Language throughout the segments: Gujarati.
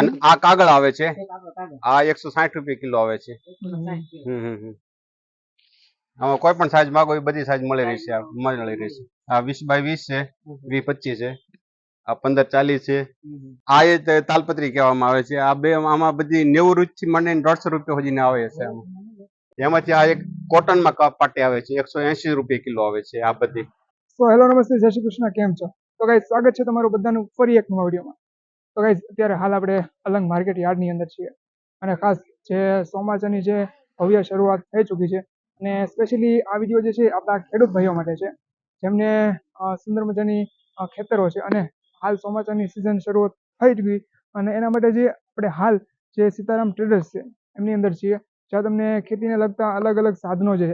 અને આ કાગળ આવે છે. આ એકસો સાઠ રૂપિયા કિલો આવે છે. આમાં કોઈ પણ સાઈઝ માંગો એ બધી સાઈઝ મળી રહેશે આ મળી રહેશે. આ વીસ બાય વીસ છે વી પચીસ છે આ પંદર ચાલીસ છે. આ એ તાલપત્રી કહેવામાં આવે છે. આ બે આમાં બધી નેવું રૂપિયા થી માંડીને દોઢસો રૂપિયા સુધીની આવે છે આમાં. એમાંથી આ એક કોટનમાં કપ પાટી આવે છે એકસો એંશી રૂપિયા કિલો આવે છે આ બધી. તો હેલો નમસ્તે જય શ્રી કૃષ્ણ કેમ છો? તો કઈ સ્વાગત છે તમારું બધાનું ફરી એક નવા વિડીયોમાં. તો ગાઈઝ અત્યારે હાલ આપણે અલંગ માર્કેટ યાર્ડની અંદર છીએ. અને ખાસ જે ચોમાસાની જે ભવ્ય શરૂઆત થઈ ચૂકી છે અને સ્પેશિયલી આ વીડિયો જે છે આપણા ખેડૂત ભાઈઓ માટે છે. જેમને સુંદર મજાની ખેતરો છે અને હાલ ચોમાસાની સિઝન શરૂ થઈ ચૂકી અને એના માટે જે આપણે હાલ જે સીતારામ ટ્રેડર્સ છે એમની અંદર છીએ. જ્યાં તમને ખેતીને લગતા અલગ અલગ સાધનો છે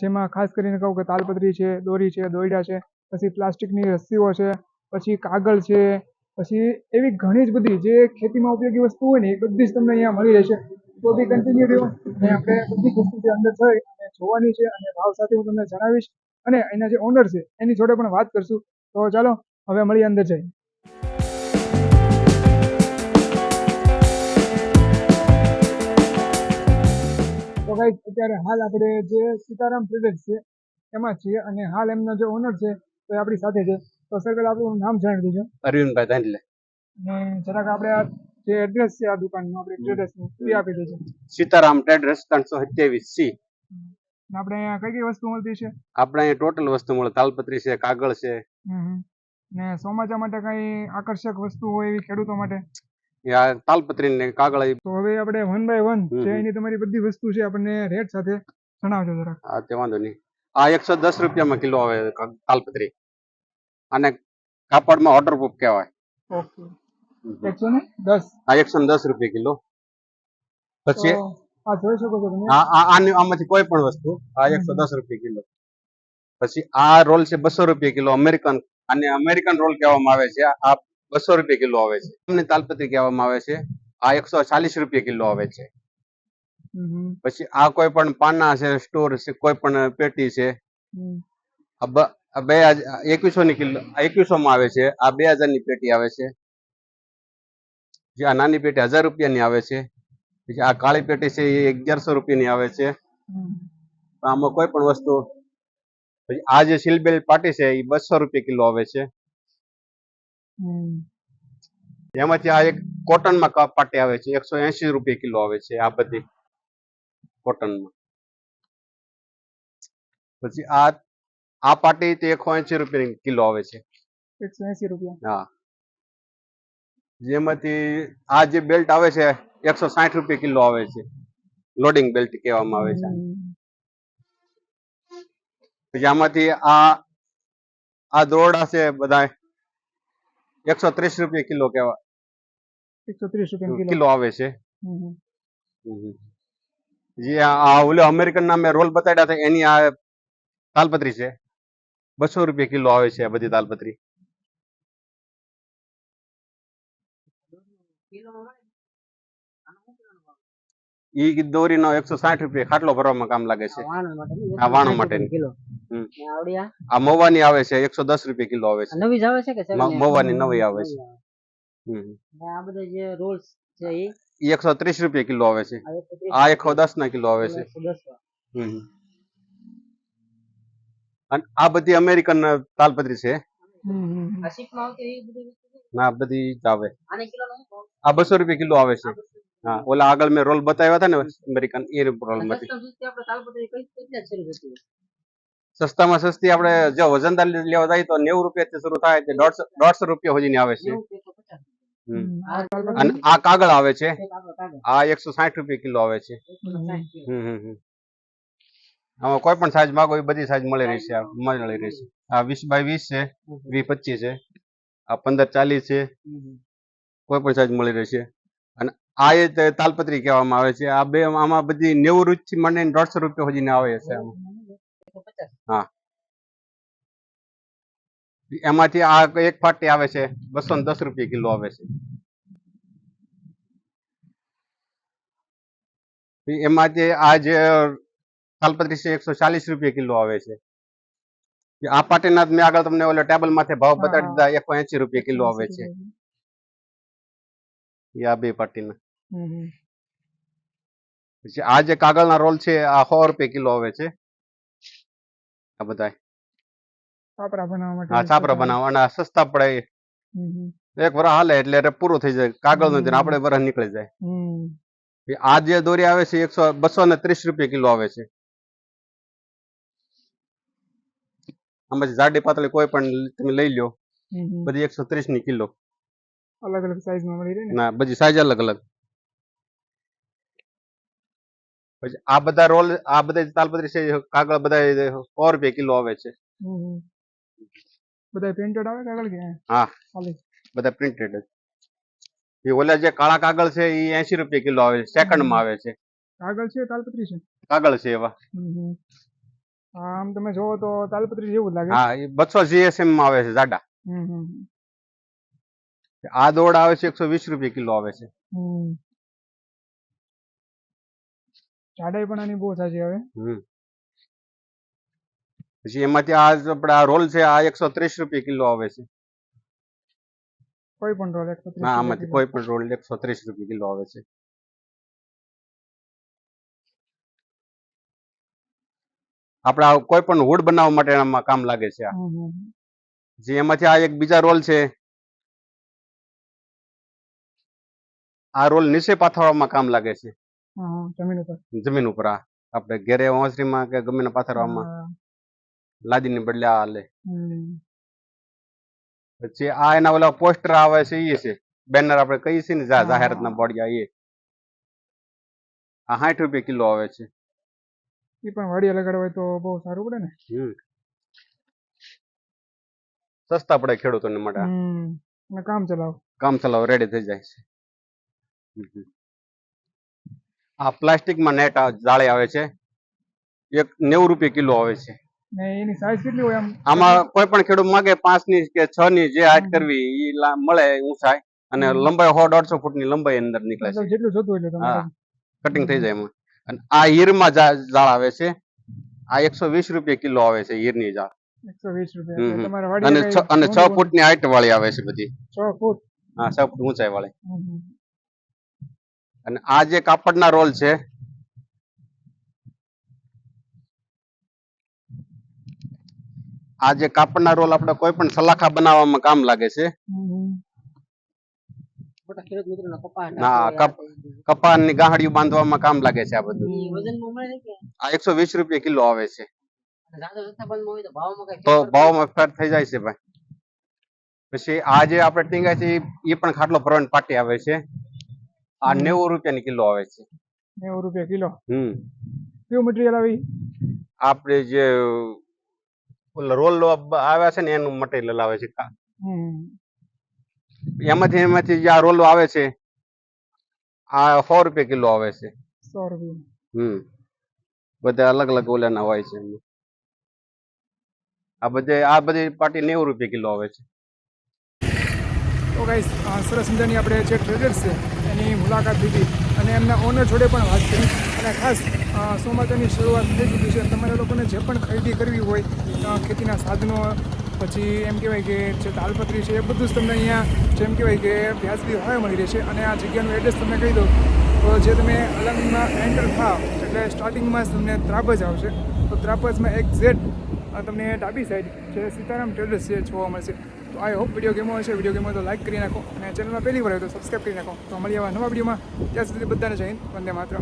જેમાં ખાસ કરીને કહું કે તાલપત્રી છે, દોરી છે દોરડા છે, પછી પ્લાસ્ટિકની રસ્સીઓ છે, પછી કાગળ છે પછી એવી ઘણી જ બધી જે ખેતીમાં ઉપયોગી વસ્તુ હોય ને, એ બધી જ તમને અહીંયા મળી રહેશે. તો બી કન્ટિન્યુ રહ્યો. અને આપણે બધી વસ્તુ જે અંદર છે અને જોવાની છે અને ભાવ સાથે હું તમને જણાવીશ. અને એના જે ઓનર છે, એની જોડે પણ વાત કરશું. તો ચાલો, હવે મળીએ અંદર જઈ તો ગાઈઝ અત્યારે હાલ આપણે જે સીતારામ ટ્રેડર્સ છે, એમાં છીએ અને હાલ એમનો જે ઓનર છે તો એ આપણી સાથે છે. તો સર પેલા આપણું નામ જાણી દેજો અરવિંદભાઈ ધાંડલે. અને જરાક આપણે આ જે એડ્રેસ છે આ દુકાનનું આપણે ટ્રેડર્સનું એ આપી દેજો. સીતારામ ટ્રેડર્સ ત્રણસો સત્યાવીસ સી. આપણે અહીંયા કઈ કઈ વસ્તુ મળતી છે? આપણે અહીંયા ટોટલ વસ્તુ મળે તાલપત્રી છે કાગળ છે. ને ચોમાસા માટે કઈ આકર્ષક વસ્તુ હોય એવી ખેડૂતો માટે? તાલપત્રી ને કાગળ તો હવે આપણે વન બાય વન છે એની તમારી બધી વસ્તુ છે આપણને રેટ સાથે જણાવજો જરા આ તે વાંધો નહીં. આ એકસો દસ રૂપિયામાં કિલો આવે તાલપત્રી. અને કાપડમાં વોટરપ્રૂફ કહેવાય. એકસો ને દસ? આ એકસો ને દસ રૂપિયા કિલો. પછી? આ જોઈ શકો છો તમે? આ આ- આની આમાંથી કોઈ પણ વસ્તુ આ એકસો દસ રૂપિયા કિલો. પછી આ રોલ છે બસો રૂપિયા કિલો અમેરિકન અને અમેરિકન રોલ કહેવામાં આવે છે આ બસો રૂપિયા કિલો આવે છે. અમને તાલપત્રી કહેવામાં આવે છે આ એકસો ચાલીસ રૂપિયા કિલો આવે છે. પછી આ કોઈ પણ પાના છે સ્ટોર છે કોઈ પણ પેટી છે. આ આ બે એકવીસો ની કિલો એકવીસો માં આવે છે. આ બે હજારની પેટી આવે છે. જે આ નાની પેટી હજાર રૂપિયાની આવે છે. પછી આ કાળી પેટી છે એ અગિયારસો રૂપિયાની આવે છે. આમાં કોઈ પણ વસ્તુ, પછી આ જે સિલબેલ પાટી છે એ બસો રૂપિયા કિલો આવે છે. એમાંથી આ એક કોટનમાં કપ પાટી આવે છે. એકસો એસી રૂપિયા કિલો આવે છે આ બધી કોટનમાં. પછી આ આ પાટી તે એકસો એસી રૂપિયા કિલો આવે છે. એકસો એસી રૂપિયા. હા. જેમાંથી આ જે બેલ્ટ આવે છે એકસો સાઠ રૂપિયા કિલો આવે છે. લોડિંગ બેલ્ટ કહેવામાં આવે છે. પછી આમાંથી આ આ દોરડા છે બધા એકસો ત્રીસ રૂપિયા કિલો કેવા એકસો ત્રીસ રૂપિયા કિલો. આવે છે. જે આ ઓલો અમેરિકન નામે રોલ બતાડ્યા હતા એની આ તાલપત્રી છે. બસો રૂપિયા કિલો આવે છે આ બધી દાલપત્રી? ઈ દોરીનો એકસો સાઠ રૂપિયા ખાટલો ભરવામાં કામ લાગે છે. આ વાણો માટે આ વાણંદ 160 માટેની. કિલો. હમ. ને આવડી આ? આ મવાની આવે છે એકસો દસ રૂપિયા કિલો આવે છે. નવી જ આવે છે કે મવાની નવી આવે છે. આ બધા જે રોલ્સ છે ઈ? ઈ એકસો ત્રીસ રૂપિયા કિલો આવે છે. આ એકસો દસ ના કિલો આવે છે એકસો દસ વાળા. હમ. અને આ બધી અમેરિકન તાલપત્રી છે. છે? ના બધી જ આવે? આ બસો રૂપિયા કિલો આવે છે. હા ઓલા આગળ મેં રોલ બતાવ્યા હતા ને અમેરિકન એ રોલમાંથી. સસ્તા સસ્તી આપણે તાલપત્રી કઈ કેટલા શરૂ થતી હોય? સસ્તામાં સસ્તી આપણે જો વજનદાર લેવા જાય તો નેવું રૂપિયાથી શરૂ થાય તે દોઢસો દોઢસો રૂપિયા સુધીની આવે છે. અને આ કાગળ આવે છે. આ એકસો સાઠ રૂપિયા કિલો આવે છે. હમ હમ. આમાં કોઈ પણ સાઈઝ માંગો એ બધી સાઈઝ મળી રહેશે મળી રહેશે. આ વીસ બાય વીસ છે વીસ પચીસ છે આ પંદર ચાલીસ છે કોઈ પણ સાઈઝ મળી રહેશે. અને આ એ તાલપત્રી કહેવામાં આવે છે આ બે આમાં બધી નેવું રૂપિયાથી માંડીને દોઢસો રૂપિયા સુધીની આવે છે હા. એમાંથી આ એક ફાટી આવે છે બસો ને દસ રૂપિયા કિલો આવે છે. એમાંથી આ જે તાલપત્રી એકસો ચાલીસ રૂપિયા કિલો આવે છે. આ પાટીના મેં આગળ તમને ઓલા ટેબલ માથે ભાવ બતાડી દીધા એકસો એસી રૂપિયા કિલો આવે છે. આ બે હમ. પછી આ જે કાગળના રોલ છે આ સો રૂપિયા કિલો આવે છે. આ બધા પાપડા બનાવવા માટે છાપરા બનાવવા અને સસ્તા પડે. એક વરસ હાલે એટલે પૂરો પૂરું થઈ જાય. કાગળનું આપણે વરસ નીકળી જાય. આ જે દોરી આવે છે એકસો બસો ને ત્રીસ રૂપિયા કિલો આવે છે. આમાંથી જાડી પાતળી કોઈ પણ તમે લઈ લ્યો. બધી એકસો ત્રીસની કિલો. અલગ અલગ સાઈઝમાં મળી રહે ના? બધી સાઈઝ અલગ અલગ. પછી આ બધા રોલ આ બધા તાલપત્રી છે કાગળ બધા સો રૂપિયા કિલો આવે છે. બધા પ્રિન્ટેડ આવે કાગળ કે? હા. બધા પ્રિન્ટેડ એ ઓલા જે કાળા કાગળ છે એ એસી રૂપિયા કિલો આવે છે સેકન્ડમાં આવે છે. કાગળ છે તાલપત્રી છે? કાગળ છે એવા. આમ તમે જોવો તો તાલપત્રી જેવું લાગે. હા એ બસો જીએસએમમાં આવે છે જાડા. આ દોડ આવે છે એકસો વીસ રૂપિયા કિલો આવે છે. હમ. જાડાઈ પણ આની બહુ સાચી આવે. હમ. પછી એમાંથી આ આપણે આ રોલ છે આ એકસો ત્રીસ રૂપિયા કિલો આવે છે. કોઈ પણ રોલ એકસો ના આમાંથી કોઈ પણ રોલ એકસો ત્રીસ રૂપિયા કિલો આવે છે. આપણે કોઈ પણ હુડ બનાવવા માટે આમાં કામ લાગે છે આ. જે એમાંથી આ એક બીજા રોલ છે. આ રોલ નીચે પાથરવામાં કામ લાગે છે. જમીન ઉપર. જમીન ઉપર આ. આપણે ઘેરે વાંસરીમાં કે ગમે પાથરવામાં. લાદીની બદલે આ હાલે પછી આ એના ઓલા પોસ્ટર આવે છે એ છે. બેનર આપણે કહીએ છીએ ને જાહેરાતના બોર્ડિયા એ આ સાઠ રૂપિયા કિલો આવે છે. ઈ પણ વાડીએ લગાડવા હોય તો બહુ સારું પડે ને. હમ. સસ્તા પડે ખેડૂતોને માટે હમ. અને કામ ચલાવો. કામ ચલાવો રેડી થઈ જાય છે. આ પ્લાસ્ટિકમાં નેટ જાળી આવે છે. એક નેવું રૂપિયા કિલો આવે છે. ને એની સાઈઝ કેટલી હોય આમ? આમાં કોઈ પણ ખેડૂત માગે પાંચની કે છ ની જે હાઈટ કરવી એ મળે ઊંચાઈ અને લંબાઈ સો દોઢસો ફૂટની લંબાઈ અંદર નીકળે છે. જેટલું જોતું હોય કટિંગ થઈ જાય એમાં. અને આ હીરમાં જા- જાળ આવે છે. આ એકસો વીસ રૂપિયા કિલો આવે છે હીરની જાળ અને છ અને છ ફૂટની હાઈટ વાળી આવે છે બધી. છ ફૂટ. હા છ ફૂટ ઊંચાઈ વાળી. અને આ જે કાપડના રોલ છે આ જે કાપડના રોલ આપણે કોઈ પણ સલાખા બનાવવામાં કામ લાગે છે. મોટા ખેડૂત મિત્રોના કપા ના, કપ- કપાસની ગાંહડીઓ બાંધવામાં કામ લાગે છે આ બધું. વજનમાં મળે છે આ એકસો વીસ રૂપિયા કિલો આવે છે. તો ભાવમાં કઈ તો ફેરફાર ભાવમાં ફેર થઈ જાય છે ભાઈ. પછી આ જે આપણે ટીંગા છે એ પણ ખાટલો ભરવાની પાટી આવે છે. આ નેવું રૂપિયા ની કિલો આવે છે. નેવું રૂપિયા કિલો? હમ. કયું મટીરિયલ આવી આપણે જે રોલ આવ્યા છે ને એનું મટીરિયલ આવે છે એમાંથી એમાંથી જે આ રોલો આવે છે આ સો રૂપિયા કિલો આવે છે. સો રૂપિયા. હમ. બધા અલગ અલગ ઓલાના હોય છે. આ બધે આ બધી પાટી નેવું રૂપિયા કિલો આવે છે. તો ગાઈસ સરસ મજાની આપણે જે ટ્રેડર્સ છે એની મુલાકાત લીધી અને એમના ઓનર જોડે પણ વાત કરી. અને ખાસ અ, શરૂઆત થઈ ચૂકી છે. તમારે લોકોને જે પણ ખરીદી કરવી હોય ખેતીના સાધનો પછી એમ કહેવાય કે જે તાલપત્રી છે એ બધું જ તમને અહીંયા, જેમ કહેવાય કે વ્યાજબી ભાવે મળી રહેશે અને આ જગ્યાનું એડ્રેસ તમને કહી દઉં, તો જે તમે અલંગમાં એન્ટર થાવ, એટલે સ્ટાર્ટિંગમાં જ તમને ત્રાપજ આવશે. તો ત્રાપજમાં એક ઝેડ તમને ડાબી સાઈડ જે સીતારામ ટ્રેડર્સ છે જોવા મળશે. તો આઈ હોપ વીડિયો ગેમો હશે. વીડિયો ગેમો તો લાઈક કરી નાખો. અને ચેનલમાં પહેલી વાર હોય તો સબસ્ક્રાઈબ કરી નાખો. તો મળી આવા નવા વિડીયોમાં ત્યાં સુધી બધાને જઈને વંદે માત્ર